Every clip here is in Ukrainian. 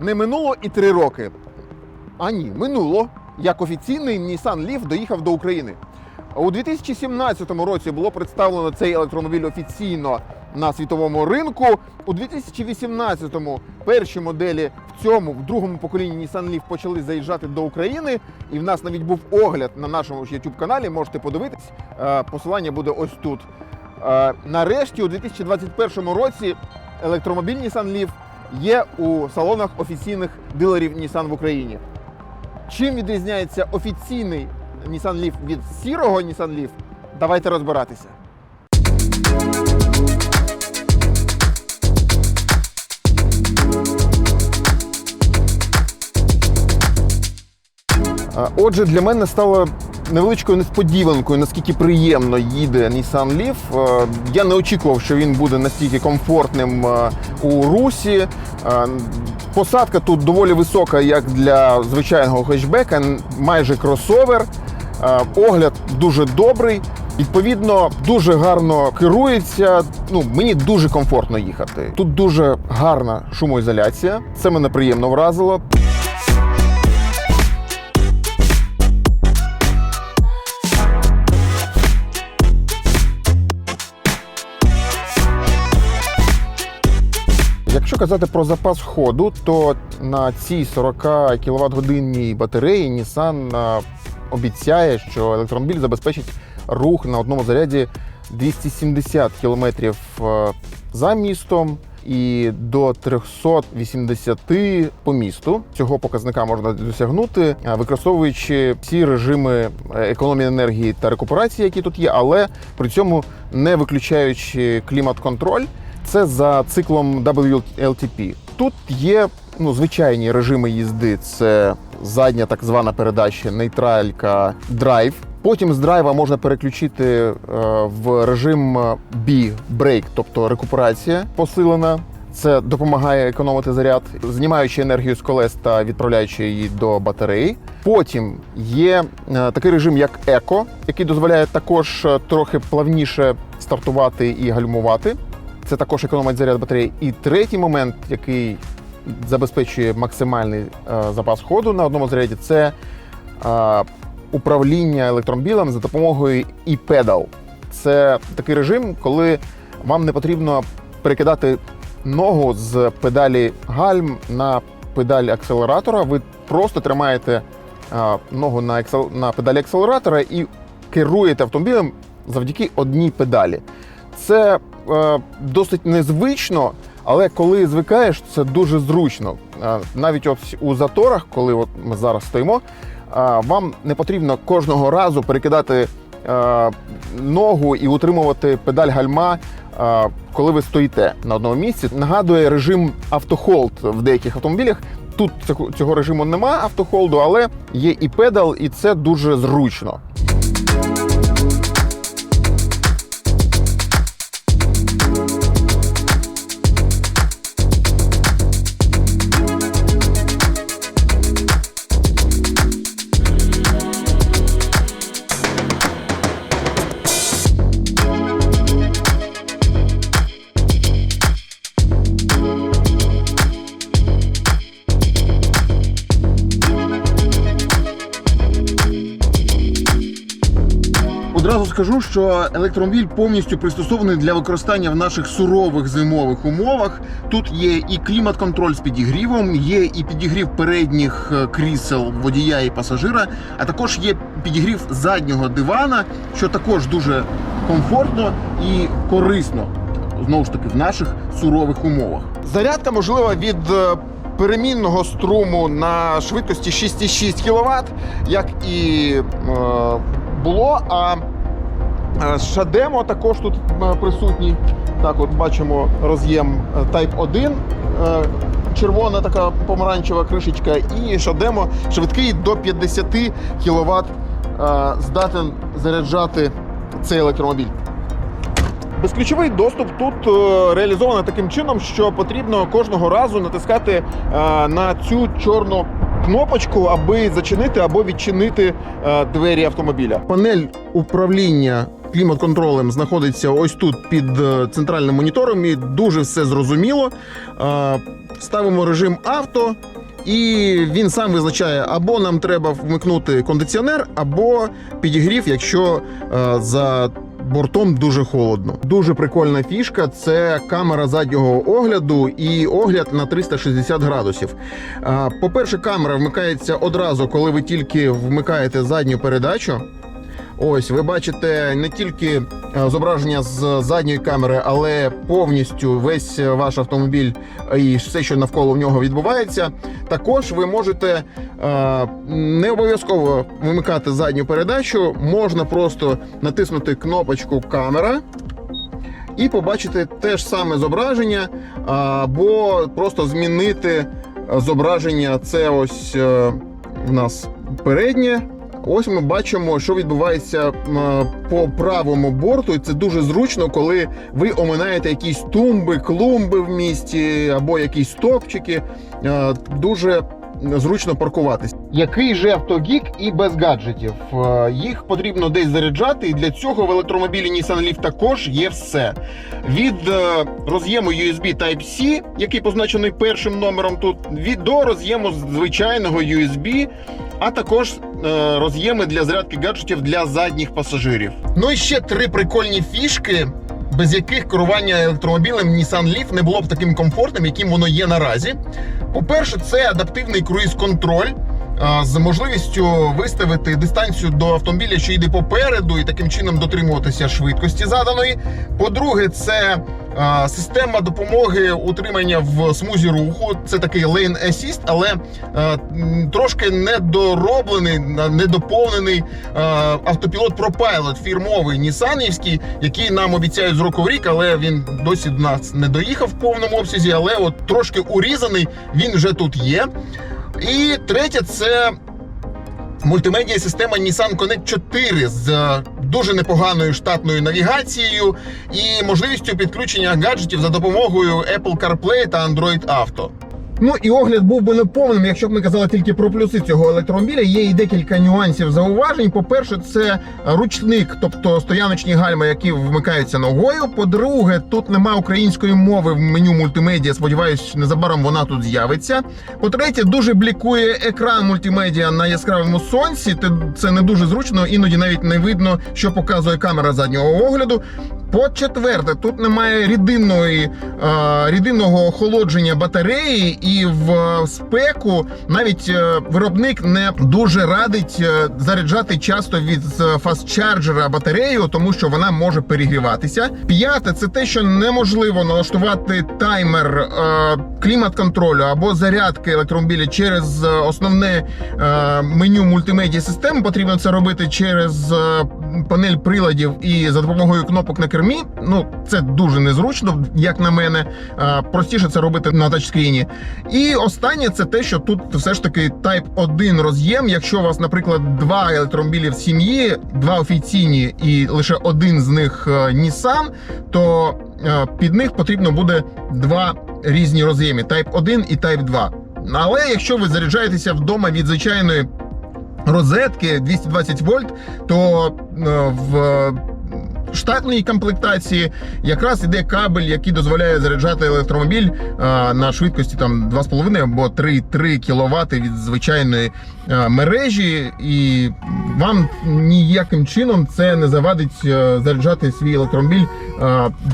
Не минуло і три роки. А ні, минуло, як офіційний Nissan Leaf доїхав до України. У 2017 році було представлено цей електромобіль офіційно на світовому ринку. У 2018-му перші моделі в цьому, в другому поколінні Nissan Leaf почали заїжджати до України. І в нас навіть був огляд на нашому youtube каналі. Можете подивитись. Е, Посилання буде ось тут. Е, Нарешті, у 2021 році, електромобіль Nissan Leaf є у салонах офіційних дилерів Nissan в Україні. Чим відрізняється офіційний Nissan Leaf від сірого Nissan Leaf? Давайте розбиратися. Отже, для мене стало невеличкою несподіванкою, наскільки приємно їде Nissan Leaf. Е, Я не очікував, що він буде настільки комфортним е, у русі. Е, Посадка тут доволі висока, як для звичайного хетчбека, майже кросовер. Огляд дуже добрий. Відповідно, дуже гарно керується. Ну, мені дуже комфортно їхати. Тут дуже гарна шумоізоляція. Це мене приємно вразило. Якщо казати про запас ходу, то на цій 40 квт годинній батареї Nissan обіцяє, що електромобіль забезпечить рух на одному заряді 270 км за містом і до 380 по місту. Цього показника можна досягнути, використовуючи всі режими е, економії енергії та рекуперації, які тут є, але при цьому не виключаючи клімат-контроль. Це за циклом WLTP. Тут є ну, звичайні режими їзди: це задня так звана передача, нейтралька, драйв. Потім з драйва можна переключити е, в режим B брейк, тобто рекуперація посилена. Це допомагає економити заряд, знімаючи енергію з колес та відправляючи її до батареї. Потім є е, такий режим, як еко, який дозволяє також е, трохи плавніше стартувати і гальмувати. Це також економить заряд батареї. І третій момент, який забезпечує максимальний е, запас ходу на одному заряді, це е, управління електромобілем за допомогою e-pedal. Це такий режим, коли вам не потрібно перекидати ногу з педалі гальм на педаль акселератора. Ви просто тримаєте е, ногу на, аксел... на педалі акселератора і керуєте автомобілем завдяки одній педалі. Це досить незвично, але коли звикаєш, це дуже зручно. Е, навіть от у заторах, коли от ми зараз стоїмо, е, вам не потрібно кожного разу перекидати е, ногу і утримувати педаль гальма, е, коли ви стоїте на одному місці. Нагадує режим автохолд в деяких автомобілях. Тут цього, режиму нема автохолду, але є і педал, і це дуже зручно. Одразу скажу, що електромобіль повністю пристосований для використання в наших сурових зимових умовах. Тут є і клімат-контроль з підігрівом, є і підігрів передніх е, крісел водія і пасажира, а також є підігрів заднього дивана, що також дуже комфортно і корисно. Знову ж таки, в наших сурових умовах. Зарядка можлива від е, перемінного струму на швидкості 6,6 кВт, як і е, було. А Шадемо також тут е, присутній. Так, от бачимо роз'єм е, Type 1. е, Червона така помаранчева кришечка, і Шадемо швидкий до 50 кВт здатен заряджати цей електромобіль. Безключовий доступ тут е, реалізовано таким чином, що потрібно кожного разу натискати е, на цю чорну кнопочку, аби зачинити або відчинити е, двері автомобіля. Панель управління клімат-контролем знаходиться ось тут під е, центральним монітором, і дуже все зрозуміло. Е, ставимо режим авто. І він сам визначає, або нам треба вмикнути кондиціонер, або підігрів, якщо за бортом дуже холодно. Дуже прикольна фішка це камера заднього огляду і огляд на 360 градусів. По-перше, камера вмикається одразу, коли ви тільки вмикаєте задню передачу. Ось ви бачите не тільки зображення з задньої камери, але повністю весь ваш автомобіль і все, що навколо в нього відбувається. Також ви можете не обов'язково вимикати задню передачу, можна просто натиснути кнопочку камера. І побачити те ж саме зображення, або просто змінити зображення. Це ось е, в нас переднє. Ось ми бачимо, що відбувається по правому борту, і це дуже зручно, коли ви оминаєте якісь тумби, клумби в місті або якісь стовпчики. Е, Дуже зручно паркуватись. Який же автогік і без гаджетів? Е, Їх потрібно десь заряджати, і для цього в електромобілі Nissan Leaf також є все. Від е, роз'єму USB Type-C, який позначений першим номером тут, від до роз'єму звичайного USB, а також е, роз'єми для зарядки гаджетів для задніх пасажирів. Ну і ще три прикольні фішки. Без яких керування електромобілем Nissan Leaf не було б таким комфортним, яким воно є наразі. По-перше, це адаптивний круїз-контроль з можливістю виставити дистанцію до автомобіля, що йде попереду, і таким чином дотримуватися швидкості заданої. По-друге, це система допомоги утримання в смузі руху. Це такий Lane Assist, але трошки недороблений, недоповнений автопілот ProPilot фірмовий Нісанівський, який нам обіцяють з року в рік, але він досі до нас не доїхав в повному обсязі, але от трошки урізаний, він вже тут є. І третє це мультимедіа система Nissan Connect 4 з е, дуже непоганою штатною навігацією і можливістю підключення гаджетів за допомогою Apple CarPlay та Android Auto. Ну і огляд був би неповним, якщо б ми казали тільки про плюси цього електромобіля. Є і декілька нюансів зауважень. По-перше, це ручник, тобто стояночні гальма, які вмикаються ногою. По-друге, тут нема української мови в меню мультимедіа. Сподіваюсь, незабаром вона тут з'явиться. По-третє, дуже блікує екран мультимедіа на яскравому сонці. Це не дуже зручно, іноді навіть не видно, що показує камера заднього огляду. По-четверте, тут немає рідинної, рідинного охолодження батареї, і в спеку навіть е, виробник не дуже радить е, заряджати часто від фастчарджера батарею, тому що вона може перегріватися. П'яте, це те, що неможливо налаштувати таймер е, клімат-контролю або зарядки електромобіля через основне меню мультимедіа системи. Потрібно це робити через панель приладів і за допомогою кнопок на кермі. Ну це дуже незручно, як на мене. Простіше це робити на тачскріні. І останнє це те, що тут все ж таки Type 1 роз'єм. Якщо у вас, наприклад, два електромобілі в сім'ї, два офіційні і лише один з них е, Nissan, то е, під них потрібно буде два різні роз'єми: Type 1 і Type 2. Але якщо ви заряджаєтеся вдома від звичайної розетки 220 вольт, то е, в штатній комплектації якраз іде кабель, який дозволяє заряджати електромобіль е, на швидкості там 2,5 або 3,3 кВт від звичайної е, мережі, і вам ніяким чином це не завадить заряджати свій електромобіль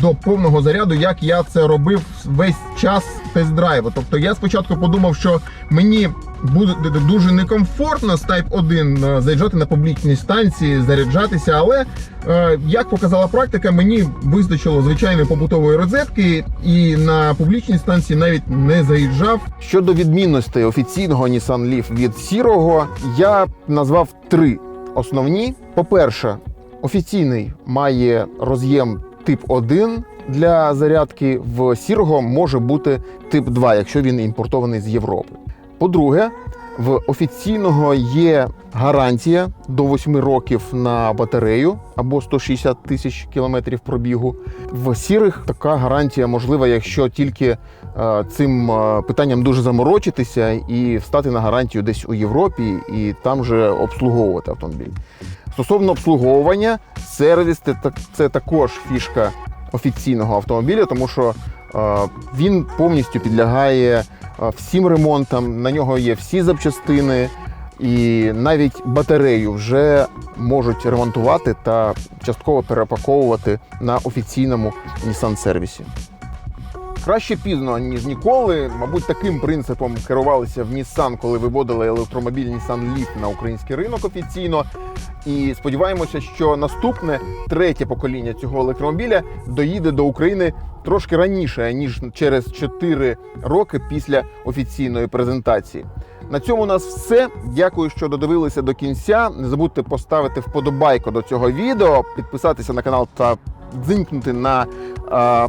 до повного заряду, як я це робив весь час тест-драйву. Тобто я спочатку подумав, що мені буде дуже некомфортно з Type 1 е, заїжджати на публічній станції, заряджатися, але е, як показала практика, мені вистачило звичайної побутової розетки і на публічній станції навіть не заїжджав. Щодо відмінностей офіційного Nissan Leaf від сірого, я назвав три основні. По-перше, офіційний має роз'єм тип 1 для зарядки. В сірого може бути тип 2, якщо він імпортований з Європи. По-друге, В офіційного є гарантія до 8 років на батарею або 160 тисяч кілометрів пробігу. В сірих така гарантія можлива, якщо тільки е, цим е, питанням дуже заморочитися і встати на гарантію десь у Європі і там же обслуговувати автомобіль. Стосовно обслуговування, сервіс це, також фішка офіційного автомобіля, тому що е, він повністю підлягає е, всім ремонтам, на нього є всі запчастини, і навіть батарею вже можуть ремонтувати та частково перепаковувати на офіційному Nissan сервісі. Краще пізно, ніж ніколи. Мабуть, таким принципом керувалися в Nissan, коли виводили електромобіль Nissan Leaf на український ринок офіційно. І сподіваємося, що наступне третє покоління цього електромобіля доїде до України трошки раніше, ніж через 4 роки після офіційної презентації. На цьому у нас все. Дякую, що додивилися до кінця. Не забудьте поставити вподобайку до цього відео, підписатися на канал та дзинькнути на а,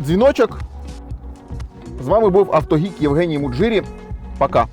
дзвіночок. З вами був автогік Євгеній Муджирі. Пока.